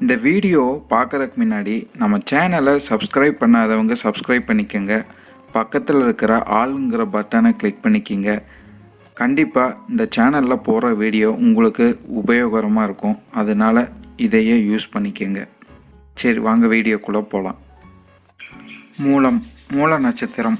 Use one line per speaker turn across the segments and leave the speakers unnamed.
இந்த வீடியோ பார்க்கறதுக்கு முன்னாடி நம்ம சேனலை சப்ஸ்கிரைப் பண்ணாதவங்க சப்ஸ்கிரைப் பண்ணிக்கோங்க. பக்கத்தில் இருக்கிற ஆளுங்கிற பட்டனை கிளிக் பண்ணிக்கிங்க. கண்டிப்பாக இந்த சேனலில் போகிற வீடியோ உங்களுக்கு உபயோகரமாக இருக்கும். அதனால் இதையே யூஸ் பண்ணிக்கோங்க. சரி வாங்க வீடியோக்குள்ளே போகலாம் மூலம் மூல நட்சத்திரம்.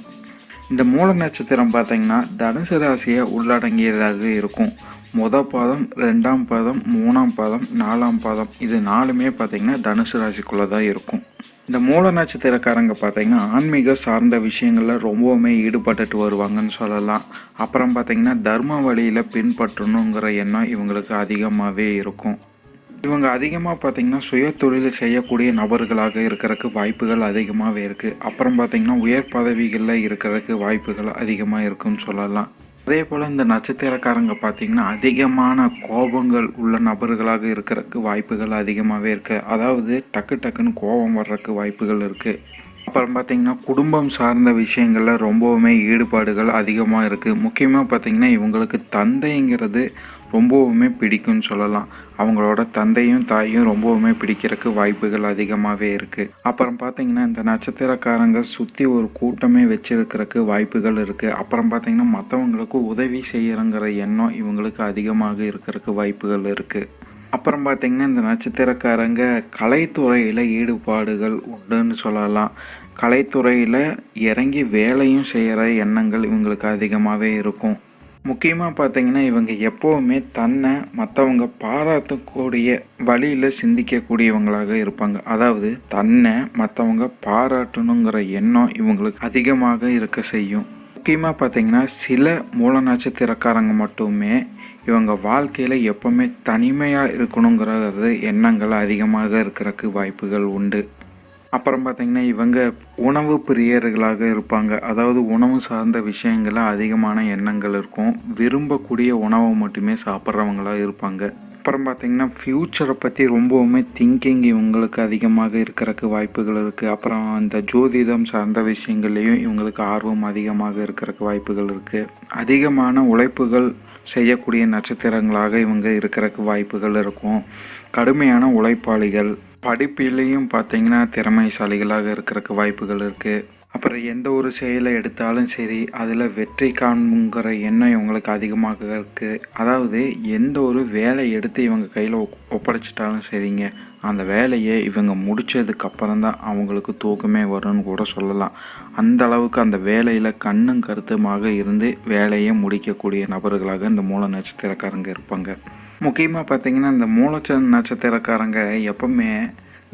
இந்த மூல நட்சத்திரம் பார்த்தீங்கன்னா தனுசு ராசியை உள்ளடங்கியதாக இருக்கும். முத பாதம் ரெண்டாம் பாதம் மூணாம் பாதம் நாலாம் பாதம். இது நாலுமே பார்த்தீங்கன்னா தனுசு ராசிக்குள்ளே தான் இருக்கும். இந்த மூல நட்சத்திரக்காரங்க பார்த்தீங்கன்னா ஆன்மீக சார்ந்த விஷயங்களில் ரொம்பவுமே ஈடுபட்டுட்டு வருவாங்கன்னு சொல்லலாம். அப்புறம் பார்த்தீங்கன்னா தர்ம வழியில் பின்பற்றணுங்கிற எண்ணம் இவங்களுக்கு அதிகமாகவே இருக்கும். இவங்க அதிகமாக பார்த்தீங்கன்னா சுய தொழில் செய்யக்கூடிய நபர்களாக இருக்கிறதுக்கு வாய்ப்புகள் அதிகமாகவே இருக்குது அப்புறம் பார்த்தீங்கன்னா உயர் பதவிகளில் இருக்கிறதுக்கு வாய்ப்புகள் அதிகமாக இருக்குன்னு சொல்லலாம். அதே போல் இந்த நட்சத்திரக்காரங்க பார்த்தீங்கன்னா அதிகமான கோபங்கள் உள்ள நபர்களாக இருக்கிறதுக்கு வாய்ப்புகள் அதிகமாகவே இருக்குது அதாவது டக்கு டக்குன்னு கோபம் வர்றதுக்கு வாய்ப்புகள் இருக்குது அப்புறம் பார்த்தீங்கன்னா குடும்பம் சார்ந்த விஷயங்களில் ரொம்பவுமே ஈடுபாடுகள் அதிகமாக இருக்குது முக்கியமாக பார்த்தீங்கன்னா இவங்களுக்கு தந்தைங்கிறது ரொம்பவுமே பிடிக்கும்னு சொல்லலாம். அவங்களோட தந்தையும் தாயும் ரொம்பவுமே பிடிக்கிறதுக்கு வாய்ப்புகள் அதிகமாகவே இருக்குது அப்புறம் பார்த்தீங்கன்னா இந்த நட்சத்திரக்காரங்க சுற்றி ஒரு கூட்டமே வச்சிருக்கிறதுக்கு வாய்ப்புகள் இருக்குது அப்புறம் பார்த்தீங்கன்னா மற்றவங்களுக்கு உதவி செய்யறங்கிற எண்ணம் இவங்களுக்கு அதிகமாக இருக்கிறதுக்கு வாய்ப்புகள் இருக்குது அப்புறம் பார்த்தீங்கன்னா இந்த நட்சத்திரக்காரங்க கலைத்துறையில் ஈடுபாடுகள் உண்டுன்னு சொல்லலாம். கலைத்துறையில் இறங்கி வேலையும் செய்கிற எண்ணங்கள் இவங்களுக்கு அதிகமாகவே இருக்கும். முக்கியமாக பார்த்தீங்கன்னா இவங்க எப்போவுமே தன்னை மற்றவங்க பாராட்டக்கூடிய வழியில் சிந்திக்கக்கூடியவங்களாக இருப்பாங்க. அதாவது தன்னை மற்றவங்க பாராட்டணுங்கிற எண்ணம் இவங்களுக்கு அதிகமாக இருக்க செய்யும். முக்கியமாக பார்த்தீங்கன்னா சில மூல நட்சத்திரக்காரங்க மட்டுமே இவங்க வாழ்க்கையில் எப்போவுமே தனிமையாக இருக்கணுங்கிறது எண்ணங்கள் அதிகமாக இருக்கிறதுக்கு வாய்ப்புகள் உண்டு. அப்புறம் பார்த்திங்கன்னா இவங்க உணவு பிரியர்களாக இருப்பாங்க. அதாவது உணவு சார்ந்த விஷயங்கள அதிகமான எண்ணங்கள் இருக்கும். விரும்பக்கூடிய உணவை மட்டுமே சாப்பிட்றவங்களாக இருப்பாங்க. அப்புறம் பார்த்திங்கன்னா ஃப்யூச்சரை பற்றி ரொம்பவுமே திங்கிங் இவங்களுக்கு அதிகமாக இருக்கிறக்கு வாய்ப்புகள் இருக்குது அப்புறம் அந்த ஜோதிடம் சார்ந்த விஷயங்கள்லேயும் இவங்களுக்கு ஆர்வம் அதிகமாக இருக்கிறக்கு வாய்ப்புகள் இருக்குது அதிகமான உழைப்புகள் செய்யக்கூடிய நட்சத்திரங்களாக இவங்க இருக்கிறக்கு வாய்ப்புகள் இருக்கும். கடுமையான உழைப்பாளிகள் படிப்பிலையும் பார்த்தீங்கன்னா திறமைசாலிகளாக இருக்கிறதுக்கு வாய்ப்புகள் இருக்குது அப்புறம் எந்த ஒரு செயலை எடுத்தாலும் சரி அதில் வெற்றி காண்புங்கிற எண்ணம் இவங்களுக்கு அதிகமாக இருக்குது அதாவது எந்த ஒரு வேலை எடுத்து இவங்க கையில் ஒப்படைச்சிட்டாலும் சரிங்க அந்த வேலையை இவங்க முடித்ததுக்கு அப்புறம் தான் அவங்களுக்கு தூக்கமே வரும்னு கூட சொல்லலாம். அந்த அளவுக்கு அந்த வேலையில் கண்ணும் கருத்துமாக இருந்து வேலையை முடிக்கக்கூடிய நபர்களாக இந்த மூல நட்சத்திரக்காரங்க இருப்பாங்க. முக்கியமாக பார்த்தீங்கன்னா இந்த மூலச்ச நட்சத்திரக்காரங்க எப்பவுமே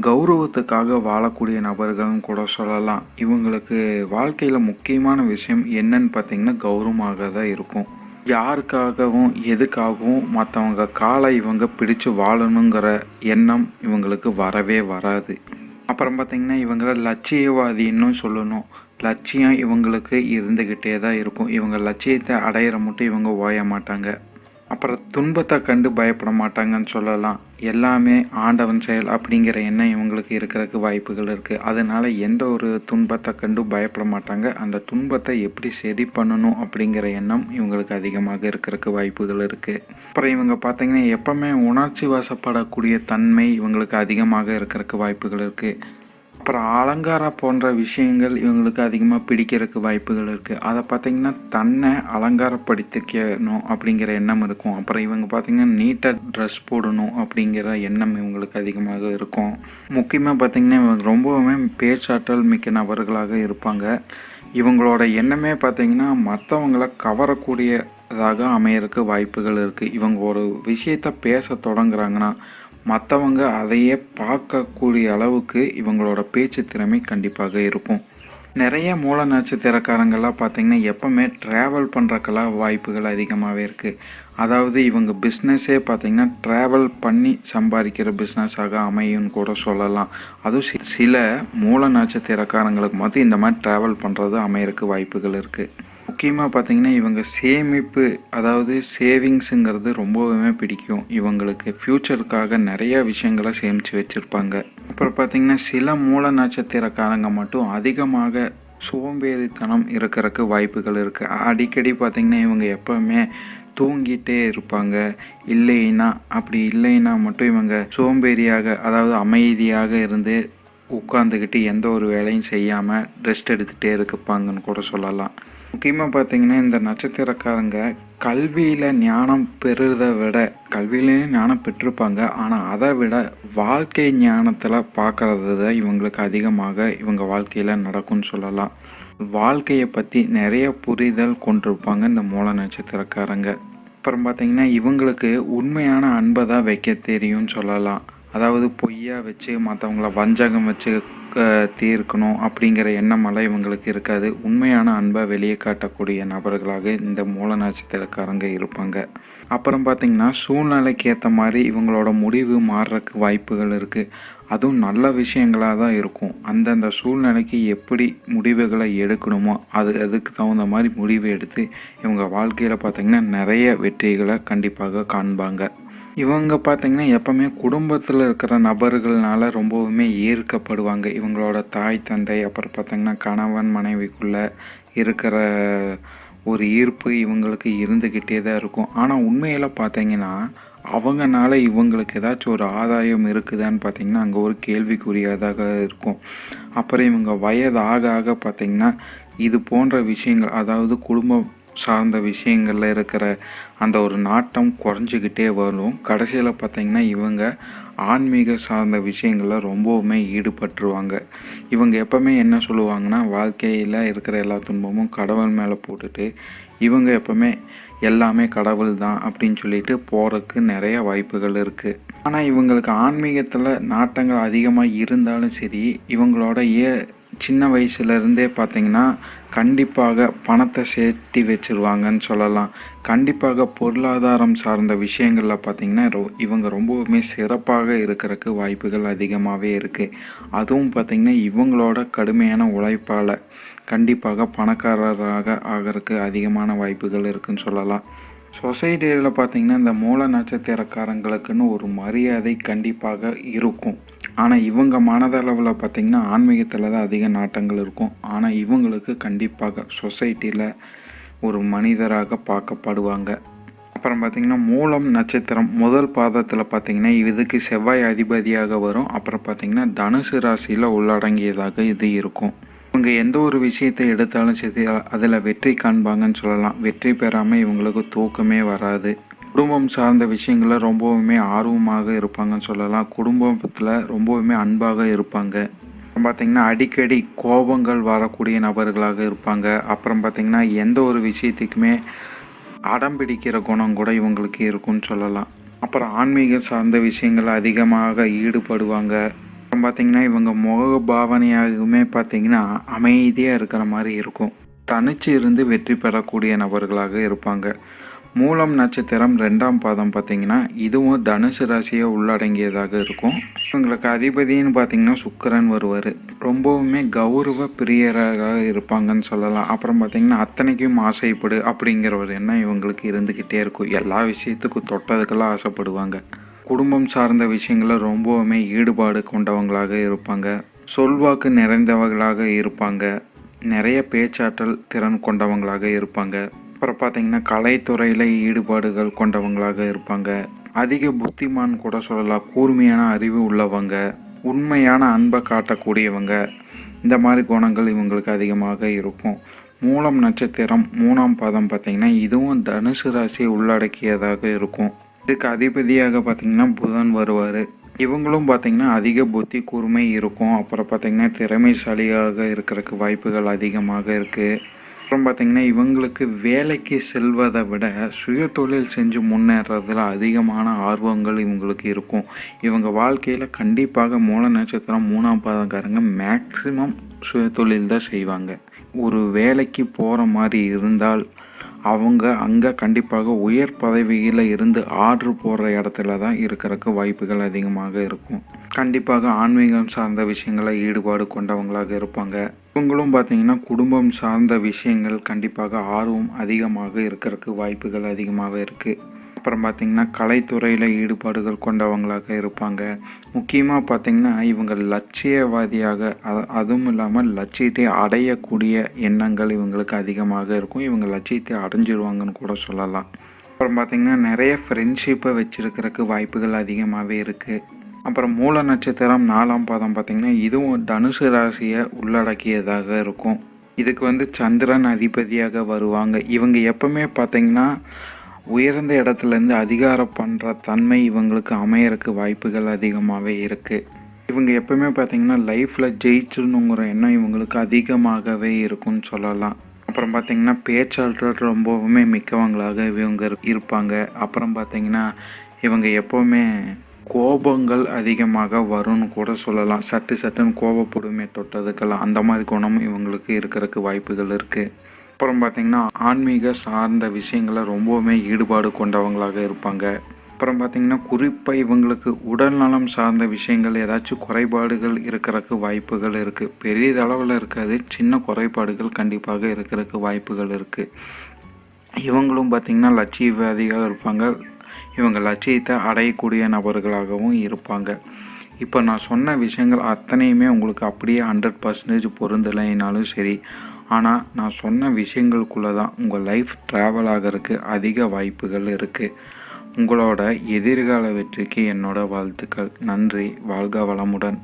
கௌரவத்துக்காக வாழக்கூடிய நபர்கள்னு கூட சொல்லலாம். இவங்களுக்கு வாழ்க்கையில் முக்கியமான விஷயம் என்னன்னு பார்த்தீங்கன்னா கௌரவமாக தான் இருக்கும். யாருக்காகவும் எதுக்காகவும் மற்றவங்க காலை இவங்க பிடிச்சு வாழணுங்கிற எண்ணம் இவங்களுக்கு வரவே வராது. அப்புறம் பார்த்தீங்கன்னா இவங்கள லட்சியவாதின்னு சொல்லணும். லட்சியம் இவங்களுக்கு இருந்துக்கிட்டே தான் இருக்கும். இவங்க லட்சியத்தை அடையிற மட்டும் இவங்க ஓய மாட்டாங்க. அப்புறம் துன்பத்தை கண்டு பயப்பட மாட்டாங்கன்னு சொல்லலாம். எல்லாமே ஆண்டவன் செயல் அப்படிங்கிற எண்ணம் இவங்களுக்கு இருக்கிறதுக்கு வாய்ப்புகள் இருக்குது அதனால் எந்த ஒரு துன்பத்தை கண்டு பயப்பட மாட்டாங்க. அந்த துன்பத்தை எப்படி சரி பண்ணணும் அப்படிங்கிற எண்ணம் இவங்களுக்கு அதிகமாக இருக்கிறதுக்கு வாய்ப்புகள் இருக்குது அப்புறம் இவங்க பார்த்தீங்கன்னா எப்பவுமே உணர்ச்சி வசப்படக்கூடிய தன்மை இவங்களுக்கு அதிகமாக இருக்கிறதுக்கு வாய்ப்புகள் இருக்குது அப்புறம் அலங்காரம் போன்ற விஷயங்கள் இவங்களுக்கு அதிகமாக பிடிக்கிறதுக்கு வாய்ப்புகள் இருக்குது அதை பார்த்தீங்கன்னா தன்னை அலங்காரப்படுத்திக்கணும் அப்படிங்கிற எண்ணம் இருக்கும். அப்புறம் இவங்க பார்த்தீங்கன்னா நீட்டாக ட்ரெஸ் போடணும் அப்படிங்கிற எண்ணம் இவங்களுக்கு அதிகமாக இருக்கும். முக்கியமாக பார்த்தீங்கன்னா இவங்க ரொம்பவுமே பேச்சாற்றல் மிக்க நபர்களாக இருப்பாங்க. இவங்களோட எண்ணமே பார்த்திங்கன்னா மற்றவங்கள கவரக்கூடியதாக அமையறதுக்கு வாய்ப்புகள் இருக்குது இவங்க ஒரு விஷயத்த பேச தொடங்குறாங்கன்னா மற்றவங்க அதையே பார்க்கக்கூடிய அளவுக்கு இவங்களோட பேச்சு திறமை கண்டிப்பாக இருக்கும். நிறைய மூல நட்சத்திரக்காரங்கள்லாம் பார்த்தீங்கன்னா எப்போவுமே ட்ராவல் பண்ணுறக்கெல்லாம் வாய்ப்புகள் அதிகமாகவே இருக்குது அதாவது இவங்க பிஸ்னஸே பார்த்தீங்கன்னா ட்ராவல் பண்ணி சம்பாதிக்கிற பிஸ்னஸாக அமையும்னு கூட சொல்லலாம். அதுவும் சில மூல நட்சத்திரக்காரங்களுக்கு மட்டும் இந்த மாதிரி ட்ராவல் பண்ணுறது அமையறக்கு வாய்ப்புகள் இருக்குது முக்கியமாக பார்த்தீங்கன்னா இவங்க சேமிப்பு அதாவது சேவிங்ஸுங்கிறது ரொம்பவுமே பிடிக்கும். இவங்களுக்கு ஃப்யூச்சருக்காக நிறையா விஷயங்களை சேமித்து வச்சுருப்பாங்க. அப்புறம் பார்த்தீங்கன்னா சில மூல நட்சத்திரக்காரங்க மட்டும் அதிகமாக சோம்பேறித்தனம் இருக்கிறக்கு வாய்ப்புகள் இருக்குது அடிக்கடி பார்த்திங்கன்னா இவங்க எப்போவுமே தூங்கிட்டே இருப்பாங்க. இல்லைன்னா அப்படி இல்லைன்னா மட்டும் இவங்க சோம்பேறியாக அதாவது அமைதியாக இருந்து உட்காந்துக்கிட்டு எந்த ஒரு வேலையும் செய்யாமல் ரெஸ்ட் எடுத்துகிட்டே இருப்பாங்கன்னு கூட சொல்லலாம். முக்கியமாக பார்த்தீங்கன்னா இந்த நட்சத்திரக்காரங்க கல்வியில் ஞானம் பெறுறதை விட கல்வியிலையும் ஞானம் பெற்றிருப்பாங்க. ஆனால் அதை விட வாழ்க்கை ஞானத்தில் பார்க்கறது தான் இவங்களுக்கு அதிகமாக இவங்க வாழ்க்கையில் நடக்கும்னு சொல்லலாம். வாழ்க்கையை பற்றி நிறைய புரிதல் கொண்டிருப்பாங்க இந்த மூல நட்சத்திரக்காரங்க. அப்புறம் பார்த்தீங்கன்னா இவங்களுக்கு உண்மையான அன்பை தான் வைக்க தெரியும்னு சொல்லலாம். அதாவது பொய்யா வச்சு மற்றவங்கள வஞ்சகம் வச்சு தீர்க்கணும் அப்படிங்கிற எண்ணமெல்லாம் இவங்களுக்கு இருக்காது. உண்மையான அன்பை வெளியே காட்டக்கூடிய நபர்களாக இந்த மூல நட்சத்திரக்காரங்க இருப்பாங்க. அப்புறம் பார்த்திங்கன்னா சூழ்நிலைக்கு ஏற்ற மாதிரி இவங்களோட முடிவு மாறுறதுக்கு வாய்ப்புகள் இருக்குது அதுவும் நல்ல விஷயங்களாக தான் இருக்கும். அந்தந்த சூழ்நிலைக்கு எப்படி முடிவுகளை எடுக்கணுமோ அது அதுக்கு தகுந்த மாதிரி முடிவு எடுத்து இவங்க வாழ்க்கையில் பார்த்தீங்கன்னா நிறைய வெற்றிகளை கண்டிப்பாக காண்பாங்க. இவங்க பார்த்தீங்கன்னா எப்பவுமே குடும்பத்தில் இருக்கிற நபர்கள்னால ரொம்பவுமே ஈர்க்கப்படுவாங்க. இவங்களோட தாய் தந்தை அப்புறம் பார்த்தீங்கன்னா கணவன் மனைவிக்குள்ள இருக்கிற ஒரு ஈர்ப்பு இவங்களுக்கு இருந்துக்கிட்டே தான் இருக்கும். ஆனால் உண்மையில் பார்த்தீங்கன்னா அவங்கனால இவங்களுக்கு ஏதாச்சும் ஒரு ஆதாயம் இருக்குதான்னு பார்த்தீங்கன்னா அங்கே ஒரு கேள்விக்குரியதாக இருக்கும். அப்புறம் இவங்க வயது ஆக ஆக பார்த்தீங்கன்னா இது போன்ற விஷயங்கள் அதாவது குடும்பம் சார்ந்த விஷயங்களில் இருக்கிற அந்த ஒரு நாட்டம் குறைஞ்சிக்கிட்டே வரும். கடைசியில் பார்த்தீங்கன்னா இவங்க ஆன்மீக சார்ந்த விஷயங்களில் ரொம்பவுமே ஈடுபட்டுருவாங்க. இவங்க எப்பவுமே என்ன சொல்லுவாங்கன்னா வாழ்க்கையில் இருக்கிற எல்லா துன்பமும் கடவுள் மேலே போட்டுட்டு இவங்க எப்பவுமே எல்லாமே கடவுள் தான் அப்படின்னு சொல்லிட்டு போகிறதுக்கு நிறைய வாய்ப்புகள் இருக்குது ஆனால் இவங்களுக்கு ஆன்மீகத்தில் நாட்டங்கள் அதிகமாக இருந்தாலும் சரி இவங்களோட ஏ சின்ன வயசுலேருந்தே பார்த்தீங்கன்னா கண்டிப்பாக பணத்தை சேர்த்தி வச்சிருவாங்கன்னு சொல்லலாம். கண்டிப்பாக பொருளாதாரம் சார்ந்த விஷயங்களில் பார்த்தீங்கன்னா ரொ இவங்க ரொம்பவுமே சிறப்பாக இருக்கிறதுக்கு வாய்ப்புகள் அதிகமாகவே இருக்குது அதுவும் பார்த்தீங்கன்னா இவங்களோட கடுமையான உழைப்பால் கண்டிப்பாக பணக்காரராக ஆகிறதுக்கு அதிகமான வாய்ப்புகள் இருக்குன்னு சொல்லலாம். சொசைட்டியில் பார்த்தீங்கன்னா இந்த மூல நட்சத்திரக்காரங்களுக்குன்னு ஒரு மரியாதை கண்டிப்பாக இருக்கும். ஆனால் இவங்க மனதளவில் பார்த்தீங்கன்னா ஆன்மீகத்தில் தான் அதிக நாட்டங்கள் இருக்கும். ஆனால் இவங்களுக்கு கண்டிப்பாக சொசைட்டியில் ஒரு மனிதராக பார்க்கப்படுவாங்க. அப்புறம் பார்த்திங்கன்னா மூலம் நட்சத்திரம் முதல் பாதத்தில் பார்த்திங்கன்னா இதுக்கு செவ்வாய் அதிபதியாக வரும். அப்புறம் பார்த்திங்கன்னா தனுசு ராசியில் உள்ளடங்கியதாக இது இருக்கும். இவங்க எந்த ஒரு விஷயத்தை எடுத்தாலும் சரி அதில் வெற்றி காண்பாங்கன்னு சொல்லலாம். வெற்றி பெறாமல் இவங்களுக்கு தூக்கமே வராது. குடும்பம் சார்ந்த விஷயங்களில் ரொம்பவுமே ஆர்வமாக இருப்பாங்கன்னு சொல்லலாம். குடும்பத்தில் ரொம்பவுமே அன்பாக இருப்பாங்க. அப்புறம் அடிக்கடி கோபங்கள் வரக்கூடிய நபர்களாக இருப்பாங்க. அப்புறம் பார்த்திங்கன்னா எந்த ஒரு விஷயத்துக்குமே அடம் பிடிக்கிற குணம் கூட இவங்களுக்கு இருக்கும்னு சொல்லலாம். அப்புறம் ஆன்மீக சார்ந்த விஷயங்கள் அதிகமாக ஈடுபடுவாங்க. அப்புறம் பார்த்திங்கன்னா இவங்க முக பாவனையாகவுமே பார்த்திங்கன்னா அமைதியாக இருக்கிற மாதிரி இருக்கும். தனிச்சு இருந்து வெற்றி பெறக்கூடிய நபர்களாக இருப்பாங்க. மூலம் நட்சத்திரம் ரெண்டாம் பாதம் பார்த்தீங்கன்னா இதுவும் தனுசு ராசியை உள்ளடங்கியதாக இருக்கும். இவங்களுக்கு அதிபதின்னு பார்த்தீங்கன்னா சுக்கரன் வருவார். ரொம்பவுமே கௌரவ பிரியராக இருப்பாங்கன்னு சொல்லலாம். அப்புறம் பார்த்தீங்கன்னா அத்தனைக்கும் ஆசைப்படு அப்படிங்கிற ஒரு எண்ணம் இவங்களுக்கு இருந்துக்கிட்டே இருக்கும். எல்லா விஷயத்துக்கும் தொட்டதுக்கெல்லாம் ஆசைப்படுவாங்க. குடும்பம் சார்ந்த விஷயங்களில் ரொம்பவுமே ஈடுபாடு கொண்டவங்களாக இருப்பாங்க. சொல்வாக்கு நிறைந்தவர்களாக இருப்பாங்க. நிறைய பேச்சாற்றல் திறன் கொண்டவங்களாக இருப்பாங்க. அப்புறம் பார்த்தீங்கன்னா கலைத்துறையில் ஈடுபாடுகள் கொண்டவங்களாக இருப்பாங்க. அதிக புத்திமான் கூட சொல்லலாம். கூர்மையான அறிவு உள்ளவங்க உண்மையான அன்பை காட்டக்கூடியவங்க. இந்த மாதிரி குணங்கள் இவங்களுக்கு அதிகமாக இருக்கும். மூலம் நட்சத்திரம் மூணாம் பாதம் பார்த்திங்கன்னா இதுவும் தனுசு ராசியை உள்ளடக்கியதாக இருக்கும். இதுக்கு அதிபதியாக பார்த்திங்கன்னா புதன் வருவார். இவங்களும் பார்த்தீங்கன்னா அதிக புத்தி கூர்மை இருக்கும். அப்புறம் பார்த்திங்கன்னா திறமைசாலியாக இருக்கிறதுக்கு வாய்ப்புகள் அதிகமாக இருக்குது அப்புறம் பார்த்திங்கன்னா இவங்களுக்கு வேலைக்கு செல்வதை விட சுய தொழில் செஞ்சு முன்னேறதுல அதிகமான ஆர்வங்கள் இவங்களுக்கு இருக்கும். இவங்க வாழ்க்கையில் கண்டிப்பாக மூல நட்சத்திரம் மூணாம் பாதக்காரங்க மேக்சிமம் சுய தொழில் தான் செய்வாங்க. ஒரு வேலைக்கு போகிற மாதிரி இருந்தால் அவங்க அங்கே கண்டிப்பாக உயர் பதவியில் இருந்து ஆர்டர் போடுற இடத்துல தான் இருக்கிறதுக்கு வாய்ப்புகள் அதிகமாக இருக்கும். கண்டிப்பாக ஆன்மீகம் சார்ந்த விஷயங்களை ஈடுபாடு கொண்டவங்களாக இருப்பாங்க. இவங்களும் பார்த்தீங்கன்னா குடும்பம் சார்ந்த விஷயங்கள் கண்டிப்பாக ஆர்வம் அதிகமாக இருக்கிறதுக்கு வாய்ப்புகள் அதிகமாக இருக்குது அப்புறம் பார்த்திங்கன்னா கலைத்துறையில் ஈடுபாடுகள் கொண்டவங்களாக இருப்பாங்க. முக்கியமாக பார்த்திங்கன்னா இவங்க லட்சியவாதியாக அதுவும் இல்லாமல் லட்சியத்தை அடையக்கூடிய எண்ணங்கள் இவங்களுக்கு அதிகமாக இருக்கும். இவங்க லட்சியத்தை அடைஞ்சிருவாங்கன்னு கூட சொல்லலாம். அப்புறம் பார்த்திங்கன்னா நிறைய ஃப்ரெண்ட்ஷிப்பை வச்சுருக்கிறதுக்கு வாய்ப்புகள் அதிகமாகவே இருக்குது அப்புறம் மூல நட்சத்திரம் நாலாம் பாதம் பார்த்திங்கன்னா இதுவும் தனுசு ராசியை உள்ளடக்கியதாக இருக்கும். இதுக்கு வந்து சந்திரன் அதிபதியாக வருவாங்க. இவங்க எப்பவுமே பார்த்தீங்கன்னா உயர்ந்த இடத்துலேருந்து அதிகாரம் பண்ணுற தன்மை இவங்களுக்கு அமையறக்கு வாய்ப்புகள் அதிகமாகவே இருக்குது இவங்க எப்பவுமே பார்த்திங்கன்னா லைஃப்பில் ஜெயிச்சிடணுங்கிற எண்ணம் இவங்களுக்கு அதிகமாகவே இருக்கும்னு சொல்லலாம். அப்புறம் பார்த்திங்கன்னா பேச்சாளர் ரொம்பவுமே மிக்கவங்களாக இவங்க இரு- இருப்பாங்க. அப்புறம் பார்த்திங்கன்னா இவங்க எப்போவுமே கோபங்கள் அதிகமாக வரும்னு கூட சொல்லலாம். சட்டு சட்டுன்னு கோபப்படுமே தொட்டதுக்கெல்லாம் அந்த மாதிரி குணம் இவங்களுக்கு இருக்கிறதுக்கு வாய்ப்புகள் இருக்குது அப்புறம் பார்த்திங்கன்னா ஆன்மீக சார்ந்த விஷயங்களை ரொம்பவுமே ஈடுபாடு கொண்டவங்களாக இருப்பாங்க. அப்புறம் பார்த்திங்கன்னா குறிப்பாக இவங்களுக்கு உடல் நலம் சார்ந்த விஷயங்கள் ஏதாச்சும் குறைபாடுகள் இருக்கிறதுக்கு வாய்ப்புகள் இருக்குது பெரியதளவில் இருக்காது சின்ன குறைபாடுகள் கண்டிப்பாக இருக்கிறதுக்கு வாய்ப்புகள் இருக்குது இவங்களும் பார்த்திங்கன்னா லட்சியவாதியாக இருப்பாங்க. இவங்க லட்சியத்தை அடையக்கூடிய நபர்களாகவும் இருப்பாங்க. இப்போ நான் சொன்ன விஷயங்கள் அத்தனையுமே உங்களுக்கு அப்படியே ஹண்ட்ரட் பர்சன்டேஜ் பொருந்தலைனாலும் சரி. ஆனால் நான் சொன்ன விஷயங்களுக்குள்ளே தான் உங்கள் லைஃப் ட்ராவல் ஆகிறதுக்கு அதிக வாய்ப்புகள் இருக்குது உங்களோட எதிர்கால வெற்றிக்கு என்னோட வாழ்த்துக்கள். நன்றி. வாழ்க வளமுடன்.